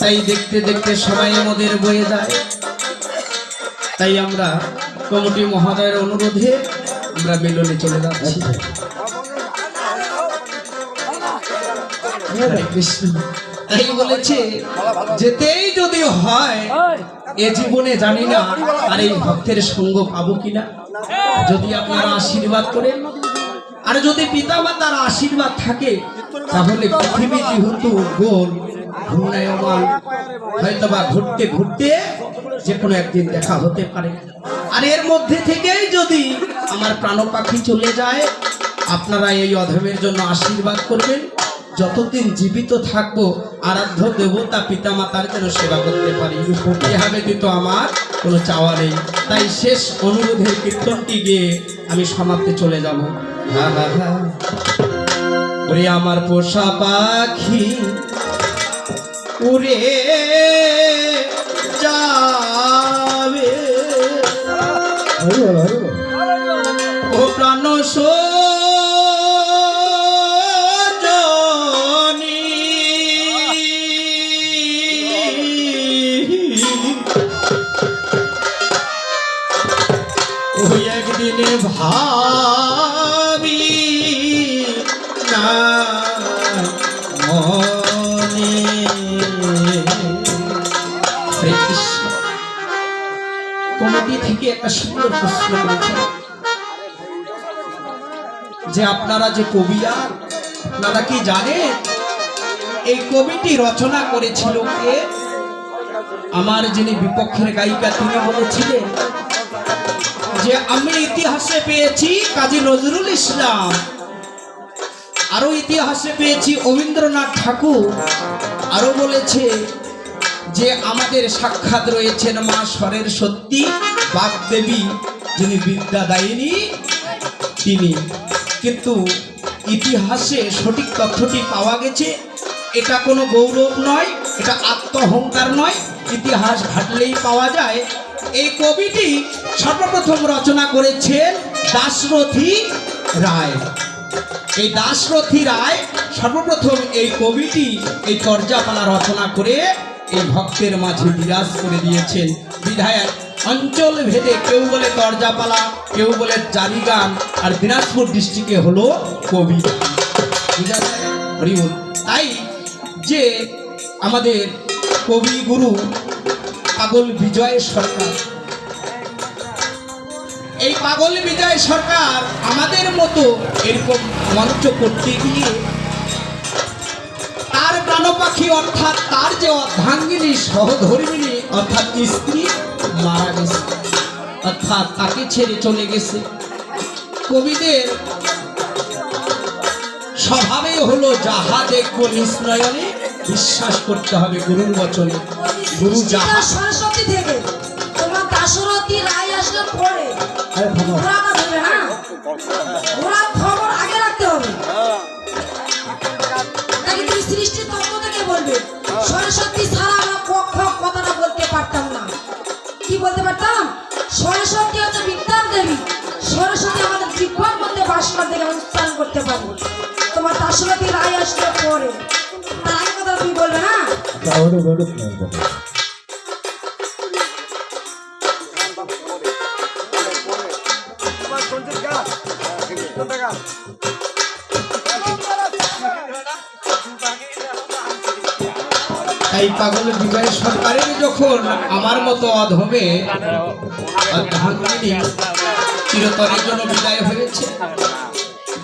তাই দেখতে দেখতে সবাই আমাদের বয়ে যায় তাই আমরা কমিটি মহোদয়ের অনুরোধে আমরা মিলনে চলে যাচ্ছি। কৃষ্ণ। তাই বলেছে যেতেই যদি হয় এ জীবনে জানি না আর এই ভক্তের সঙ্গ পাবো কিনা। যদি আপনারা আশীর্বাদ করেন আর যদি পিতা মাতার আশীর্বাদ থাকে তাহলে পৃথিবী যেহেতু গোল ঘূর্ণায়মান হয়তো বা ঘুরতে ঘুরতে যে কোনো একদিন দেখা হতে পারে। আর এর মধ্যে থেকেই যদি আমার প্রাণ পাখি চলে যায় আপনারা এই অধমের জন্য আশীর্বাদ করবেন। যতদিন জীবিত থাকব, আরাধ্য দেবতা পিতা মাতার যেন সেবা করতে পারি। ভক্তি হবে তো আমার কোনো চাওয়া নেই। তাই শেষ অনুরোধের কীর্তনটি গিয়ে আমি সমাপ্তে চলে যাব। আমার পোষা পাখি, উড়ে ওই ভাবি না যে আপনারা যে কবিরা, আপনারা কি জানেন? এই কবিটি রচনা করেছিল কে? আমার যিনি বিপক্ষের গায়িকা তিনি বলেছিলেন যে আমি ইতিহাসে পেয়েছি কাজী নজরুল ইসলাম। আরও ইতিহাসে পেয়েছি রবীন্দ্রনাথ ঠাকুর। আরও বলেছে যে আমাদের সাক্ষাৎ রয়েছেন মা স্বরের সত্যি বাগদেবী যিনি বিদ্যাদায়িনী, তিনি। কিন্তু ইতিহাসে সঠিক তথ্যটি পাওয়া গেছে, এটা কোনো গৌরব নয়, এটা আত্মহংকার নয়। ইতিহাস ঘাটলেই পাওয়া যায় এই কবিটি সর্বপ্রথম রচনা করেছেন দাশরথী রায়। এই দাশরথী রায় সর্বপ্রথম এই কবিটি এই তর্জাপালা রচনা করে এই ভক্তের মাঝে বিরাজ করে দিয়েছেন। বিধায়ক অঞ্চল ভেদে কেউ বলে তর্জাপালা কেউ বলে জারিগান আর দিনাজপুর ডিস্ট্রিক্টে হলো কবি। তাই যে আমাদের কবিগুরু পাগল বিজয় সরকার। এই পাগল বিজয় সরকার আমাদের মতো এরকম মঞ্চ করতে গিয়ে তার প্রাণ পাখি অর্থাৎ তার যে অর্ধাঙ্গিনী সহধর্মিনী অর্থাৎ স্ত্রী মারা গেছে, অর্থাৎ তাকে ছেড়ে চলে গেছে। কবিদের স্বভাবে হলো যাহা দেখব নিষ্ণয়নে বিশ্বাস করতে হবে গুরুর বচনে। গুরু যাহা সরস্বতী থেকে তোমার দাশরথী রায় আসলে পরে। ঘোড়া দেবে হ্যাঁ? ঘোড়ার খবর আগে রাখতে হবে। তাকে তুমি সৃষ্টির তত্ত্ব থেকে বলবে? সরস্বতী ছাড়া আমরা ক- খ কথাটা বলতে পারতাম না। কি বলতে পারতাম? সরস্বতী হচ্ছে বিদ্যার দেবী। সরস্বতী আমাদের জীবন মধ্যে বাস করতে গেলে উচ্চারণ করতে পারব। তোমার দাশরথী রায় আসলে পরে। তার আগে কথা তুমি বলবে না তাহলে বেরোত তাই পাগল বিজয় সরকারের যখন আমার মতো অধমে চিরতরের জন্য বিদায় হয়েছে,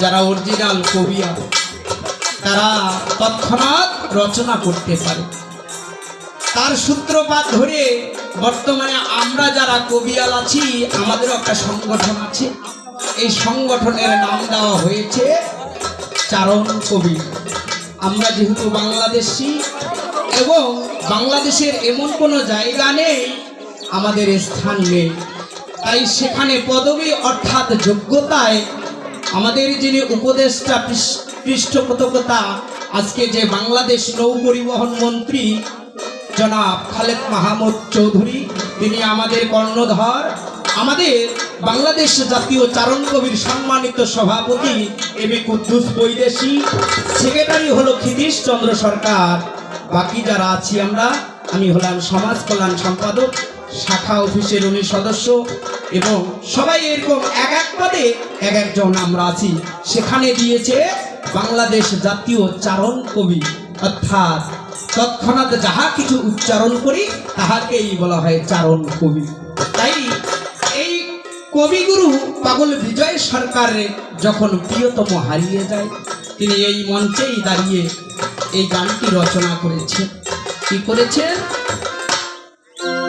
যারা অরিজিনাল কবিয়া তারা তৎক্ষণাৎ রচনা করতে পারে। তার সূত্রপাত ধরে বর্তমানে আমরা যারা কবিয়াল আছি, আমাদেরও একটা সংগঠন আছে। এই সংগঠনের নাম দেওয়া হয়েছে চারণ কবি। আমরা যেহেতু বাংলাদেশি এবং বাংলাদেশের এমন কোনো জায়গা নেই, আমাদের স্থান নেই। তাই সেখানে পদবী অর্থাৎ যোগ্যতায় আমাদের যিনি উপদেষ্টা পৃষ- পৃষ্ঠপোষকতা, আজকে যে বাংলাদেশ নৌ পরিবহন মন্ত্রী জনাব খালেদ মাহমুদ চৌধুরী, তিনি আমাদের কর্ণধর। আমাদের বাংলাদেশ জাতীয় চারণ কবির সম্মানিত সভাপতি M A Kuddus Baideshi. Secretary হলো ক্ষিতীশ চন্দ্র সরকার। বাকি যারা আছি আমরা, আমি হলাম সমাজ কল্যাণ সম্পাদক, শাখা অফিসের উনি সদস্য এবং সবাই এরকম এক এক পদে এক একজন আমরা আছি। সেখানে দিয়েছে বাংলাদেশ জাতীয় চারণ কবি। অর্থাৎ তৎক্ষণাৎ যাহা কিছু উচ্চারণ করি, তাহাকেই বলা হয় চারণ কবি। তাই কবিগুরু পাগল বিজয় সরকারের যখন প্রিয়তম হারিয়ে যায়, তিনি এই মঞ্চেই দাঁড়িয়ে এই গানটি রচনা করেছে কি করেছে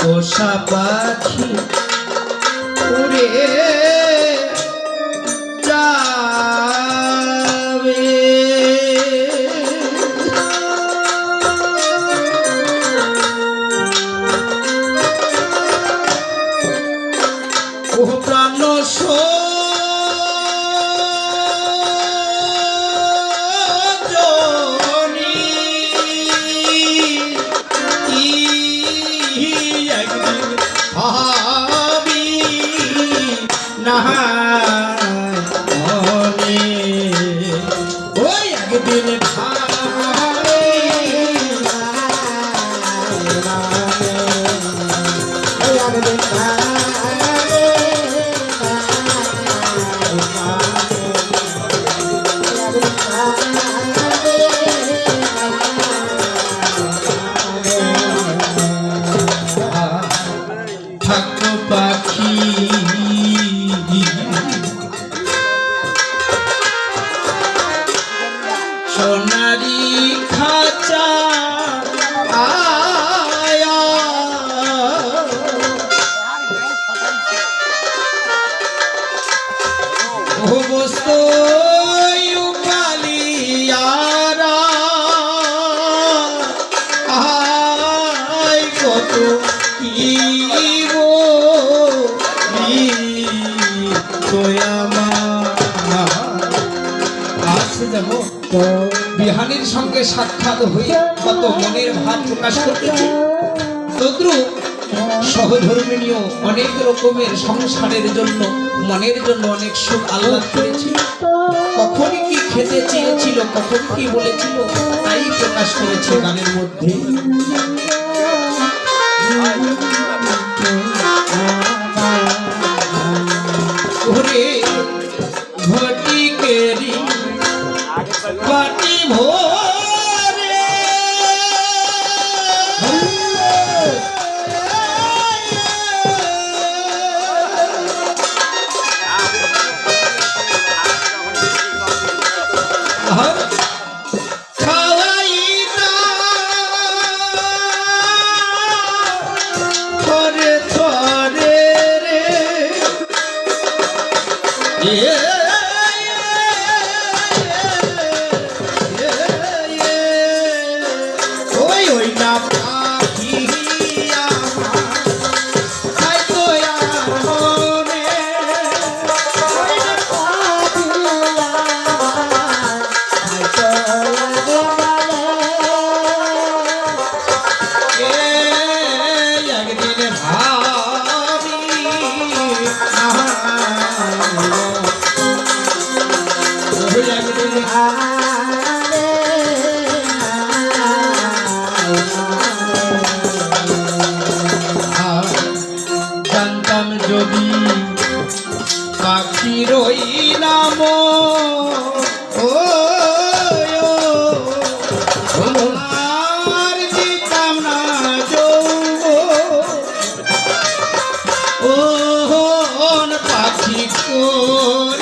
পোষা পাখি উড়ে বিহানির সঙ্গে সাক্ষাৎ হয়ে কত মনের ভাব প্রকাশ করতেছি। তদ্রুপ সহধর্মিনীয় অনেক রকমের সংসারের জন্য, মনের জন্য অনেক সুখ আহ্লাদ করেছি কখন কি খেতে চেয়েছিল, কখন কি বলেছিল, তাই প্রকাশ করেছে গানের মধ্যে। এ Oh,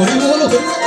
বনে গেছে হরি বল হরি বল। ওরে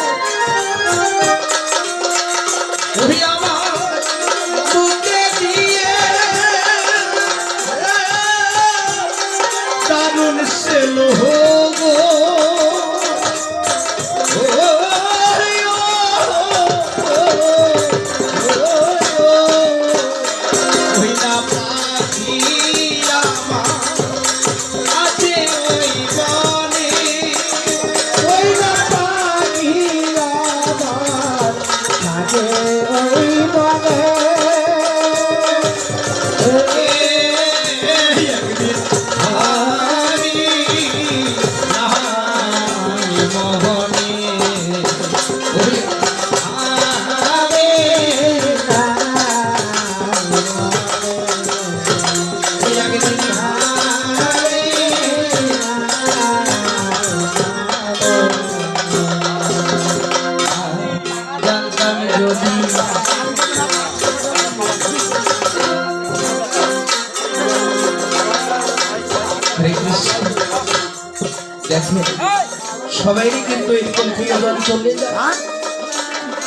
চলে যায়।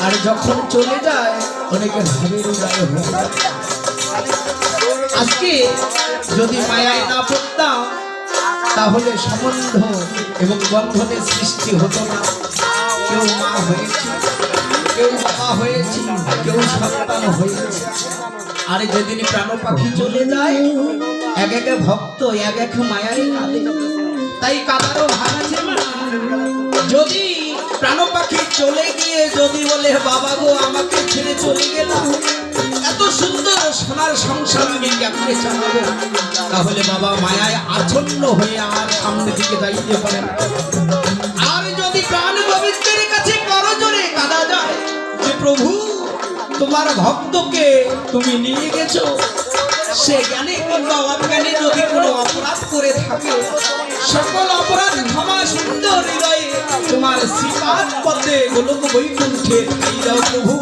আর যখন চলে যায়, অনেকে ভাবের উদয় হয়ে। আজকে যদি মায়ায় না পড়তাম, তাহলে সম্বন্ধ এবং বন্ধনের সৃষ্টি হতো না। কেউ মা হয়েছে, কেউ বাবা হয়েছে, কেউ সন্তান হয়েছে। আর যেদিন প্রাণ পাখি চলে যায়, এক এক ভক্ত, এক এক মায়ায় কাঁদে। তাই কাদারও ভাগ যদি প্রাণ পাখি চলে গিয়ে যদি বলে, বাবা গো, আমাকে ছেড়ে চলে গেলাম। এত সুন্দর সোনার সংসার আমি চালাবো? তাহলে বাবা মায়ায় আচ্ছন্ন হয়ে আর সামনে দিকে যাইতে পারে আর যদি প্রাণ গোবিন্দের কাছে করজোরে কাদা যায়, যে প্রভু, তোমার ভক্তকে তুমি নিয়ে গেছো। সে জ্ঞানে কিংবা অজ্ঞানে যদি কোনো অপরাধ করে থাকে, সকল অপরাধ ক্ষমা সুন্দর হৃদয়ে তোমার শ্রীপাদ পথে গোলক বৈকুণ্ঠে প্রভু।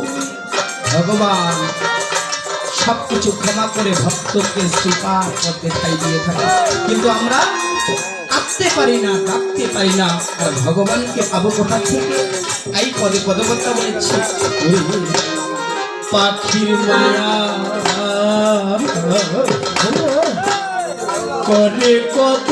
ভগবান সব কিছু ক্ষমা করে ভক্তকে শ্রীপাদ পথে ঠাই দিয়ে থাকে কিন্তু আমরা কাঁদতে পারি না, কাঁদতে পারি না, আর ভগবানকে পাবো কোথা থেকে? এই পদে পদকর্তা বলেছি। পাখির মায়া করে কত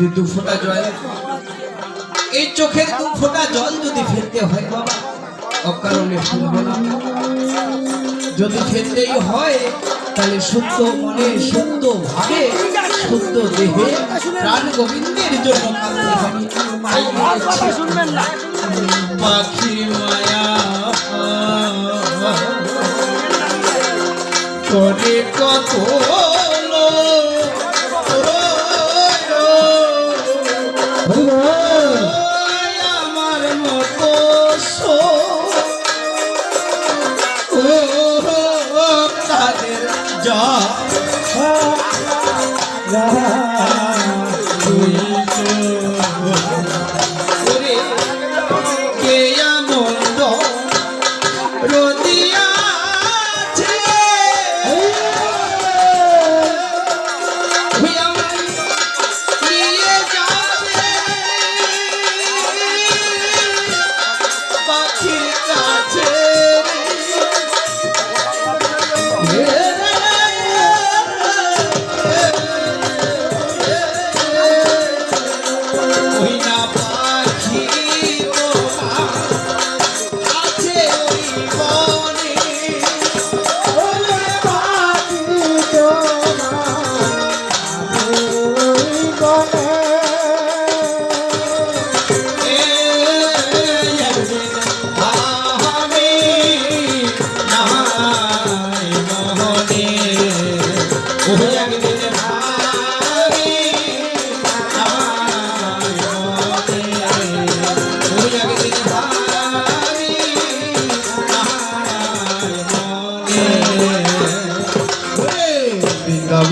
যদি দু ফোঁটা জল, এই চোখের দু ফোঁটা জল যদি ফেলতে হয় বাবা, অকারণে ফেলব না। যদি ফেলতেই হয়, তাহলে শুদ্ধ মনে, শুদ্ধ ভাবে, শুদ্ধ দেহে প্রাণ গোবিন্দের জন্য পাখির মায়া করে কত día.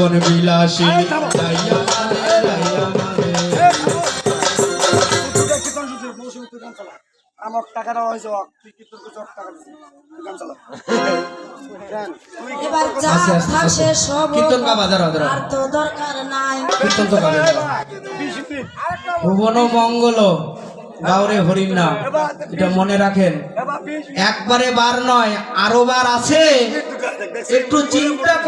মানে রাইয়া মানে আমার হয়েছে তুই কি তোর কাছে টাকা গান চালা। ভুবন মঙ্গল গাওরে হরিণ নাম। এটা মনে রাখেন। একবারে বার নয় আরও বার আছে। একটু চিন্তা করে।